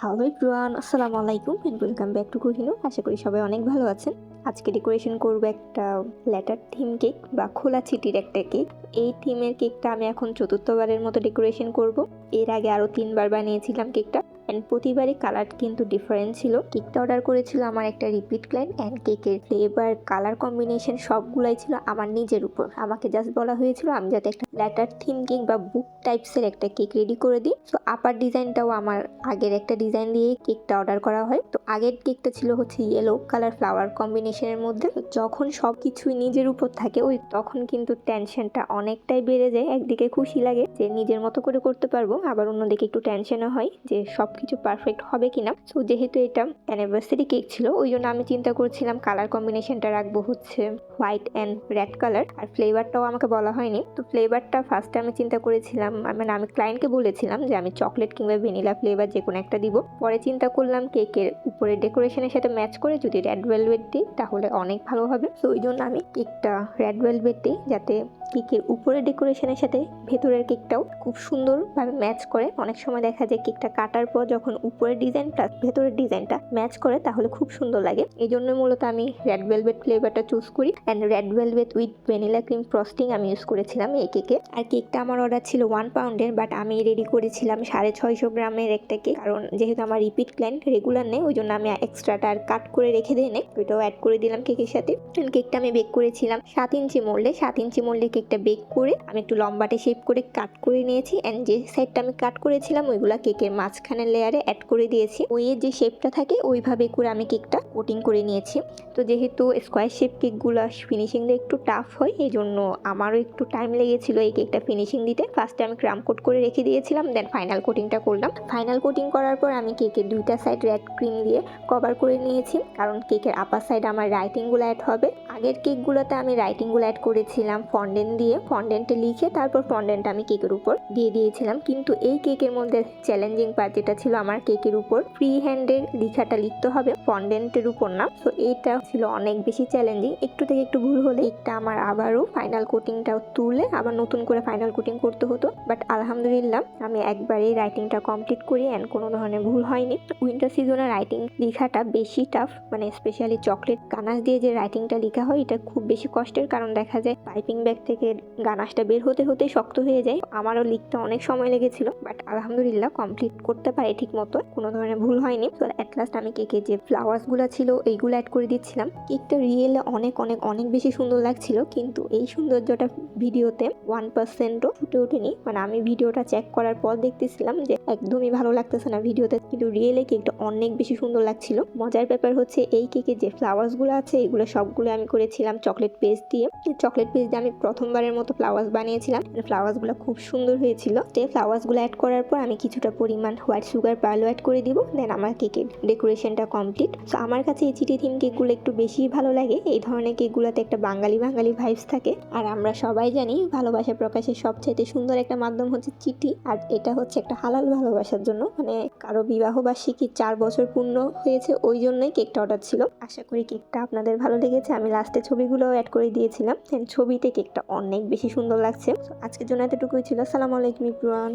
Hello everyone আসসালামু আলাইকুম and welcome back to কুহিনু আশা করি সবাই অনেক ভালো আছেন। আজকে ডেকোরেশন করব একটা লেটার থিম কেক বা খোলা চিটির একটা কেক এই থিমের কেকটা আমি এখন চতুর্থবারের মতো ডেকোরেশন করব। এর আগে আরও তিনবার বানিয়েছিলাম কেকটা অ্যান্ড প্রতিবারই কালার কিন্তু ডিফারেন্ট ছিল। কেকটা অর্ডার করেছিল আমার একটা রিপিট ক্লায়েন্ট অ্যান্ড কেকের ফ্লেভার কালার কম্বিনেশন সবগুলাই ছিল আমার নিজের উপর। আমাকে জাস্ট বলা হয়েছিল, আমি যাতে একটা লেটার থিম কেক বা বুক টাইপসের একটা কেক রেডি করে দিই। তো আপার ডিজাইনটাও আমার আগের একটা ডিজাইন দিয়ে কেকটা অর্ডার করা হয়। তো, আগের কেকটা ছিল হচ্ছে ইয়েলো কালার ফ্লাওয়ার কম্বিনেশনের মধ্যে। তো, যখন সব কিছুই নিজের উপর থাকে, ওই তখন কিন্তু টেনশনটা অনেকটাই বেড়ে যায়। একদিকে খুশি লাগে যে, নিজের মতো করে করতে পারব, আবার অন্যদিকে একটু টেনশনও হয় যে সব কিছু পারফেক্ট হবে কিনা। সো যেহেতু এটা অ্যানিভার্সারি কেক ছিল, ওই জন্য আমি চিন্তা করছিলাম কালার কম্বিনেশনটা রাখব হচ্ছে হোয়াইট অ্যান্ড রেড কালার আর ফ্লেভারটাও আমাকে বলা হয়নি। তো ফ্লেভারটা ফার্স্টে আমি চিন্তা করেছিলাম মানে আমি ক্লায়েন্টকে বলেছিলাম যে আমি চকলেট কিংবা ভ্যানিলা ফ্লেভার যে কোনো একটা দিব। পরে চিন্তা করলাম কেকের উপরে ডেকোরেশনের সাথে ম্যাচ করে যদি রেড ভেলভেট দিই, তাহলে অনেক ভালো হবে। তো ওই জন্য আমি কেকটা রেড ভেলভেট দিই যাতে কেকের উপরে ডেকোরেশনের সাথে ভেতরের কেকটাও খুব সুন্দরভাবে ম্যাচ করে। অনেক সময় দেখা যায় কেকটা কাটার পর যখন উপরের ডিজাইনটা ভেতরের ডিজাইনটা ম্যাচ করে, তাহলে খুব সুন্দর লাগে। এই জন্য মূলত আমি রেড ভেলভেট ফ্লেভারটা চুজ করি and red velvet with vanilla cream frosting আমি ইউজ করেছিলাম এই কেকে। আর কেকটা আমার অর্ডার ছিল ওয়ান পাউন্ডের বাট আমি রেডি করেছিলাম সাড়ে ছয়শো গ্রামের একটা কেক কারণ যেহেতু আমার রিপিট ক্লায়েন্ট রেগুলার নেই ওই জন্য আমি এক্সট্রাটা আর কাট করে রেখে দিয়ে নেই ওইটাও অ্যাড করে দিলাম কেকের সাথে। কেকটা আমি বেক করেছিলাম সাত ইঞ্চি মোল্ডে সাত ইঞ্চি মোল্ডে কেকটা বেক করে আমি একটু লম্বাটে শেপ করে কাট করে নিয়েছি অ্যান্ড যে সাইডটা আমি কাট করেছিলাম, ওইগুলা কেকের মাঝখানের লেয়ারে অ্যাড করে দিয়েছি। ওই যে শেপটা থাকে, ওইভাবে করে আমি কেকটা কোটিং করে নিয়েছি। তো যেহেতু স্কোয়ার শেপ কেকগুলো ফিনিশিং দিয়ে একটু টাফ হয়, এই জন্য আমারও একটু টাইম লেগেছিল এই কেকটা ফিনিশিং দিতে। ফার্স্টে আমি ক্রাম কোট করে রেখে দিয়েছিলাম দেন ফাইনাল কোটিংটা করলাম। ফাইনাল কোটিং করার পর আমি কেকের দুইটা সাইড রেড ক্রিম দিয়ে কভার করে নিয়েছি, কারণ কেকের আপার সাইড আমার রাইটিংগুলো অ্যাড হবে। আগের কেকগুলোতে আমি রাইটিংগুলো অ্যাড করেছিলাম ফন্ডেন্ট দিয়ে। ফন্ডেন্টে লিখে তারপর ফন্ডেন্ট আমি কেকের উপর দিয়ে দিয়েছিলাম। কিন্তু এই কেকের মধ্যে চ্যালেঞ্জিং পার্ট যেটা ছিল আমার কেকের উপর ফ্রি হ্যান্ডের লিখাটা লিখতে হবে ফন্ডেন্টের উপর না। তো এইটা ছিল অনেক বেশি চ্যালেঞ্জিং একটু থেকে একটু ভুল হলে একটা আমার আবারও ফাইনাল কোটিংটাও তুলে আবার নতুন করে ফাইনাল কোটিং করতে হতো। বাট আলহামদুলিল্লাহ, আমি একবারেই রাইটিংটা কমপ্লিট করি অ্যান্ড কোনো ধরনের ভুল হয়নি। উইন্টার সিজনে রাইটিং লেখাটা বেশি টাফ মানে স্পেশালি চকলেট গানাশ দিয়ে যে রাইটিংটা লেখা হয়, এটা খুব বেশি কষ্টের কারণ দেখা যায় পাইপিং ব্যাগ থেকে গানাশটা বের হতে হতে শক্ত হয়ে যায়। আমারও লিখতে অনেক সময় লেগেছিল বাট আলহামদুলিল্লাহ কমপ্লিট করতে পারি ঠিক মতো কোনো ধরনের ভুল হয়নি। তো অ্যাট লাস্ট আমি কেকের যে ফ্লাওয়ার্সগুলো ছিল, এইগুলো অ্যাড করে দিচ্ছিলাম। কেকটা রিয়েলে অনেক অনেক অনেক বেশি সুন্দর লাগছিল, কিন্তু এই সৌন্দর্যটা ভিডিওতে ওয়ান পার্সেন্টও ফুটে ওঠেনি। মানে আমি ভিডিওটা চেক করার পর দেখতেছিলাম যে একদমই ভালো লাগতেছে না ভিডিওতে কিন্তু রিয়েলে কেকটা অনেক বেশি সুন্দর লাগছিল। মজার ব্যাপার হচ্ছে, এই কেকের যে ফ্লাওয়ার্সগুলো আছে, এগুলো সবগুলো আমি করেছিলাম চকলেট পেস্ট দিয়ে। চকলেট পেস্ট দিয়ে আমি প্রথমবারের মতো ফ্লাওয়ার্স বানিয়েছিলাম। ফ্লাওয়ার্সগুলো খুব সুন্দর হয়েছিল। তো ফ্লাওয়ার্সগুলো অ্যাড করার পর আমি কিছুটা পরিমাণ হোয়াইট সুগার পার্লও অ্যাড করে দিব। দেন আমার কেকের ডেকোরেশনটা কমপ্লিট তো আমার কাছে এই চিটি থিম কেকগুলো একটু বেশি ভালো লাগে। এই ধরনের কেকগুলোতে একটা বাঙালি বাঙালি ভাইবস থাকে। আর আমরা সবাই জানি ভালোবাসা প্রকাশের সবচাইতে সুন্দর একটা মাধ্যম হচ্ছে চিঠি আর এটা হচ্ছে একটা হালাল ভালোবাসার জন্য। মানে কারও বিবাহ বার্ষিকী চার বছর পূর্ণ হয়েছে, ওই জন্যই কেকটা অর্ডার ছিল। আশা করি কেকটা আপনাদের ভালো লেগেছে। আমি লাস্টে ছবিগুলো অ্যাড করে দিয়েছিলাম। ছবিতে কেকটা অনেক বেশি সুন্দর লাগছে। আজকের জন্য এতটুকুই ছিল। সালাম আলাইকুম ইব্রান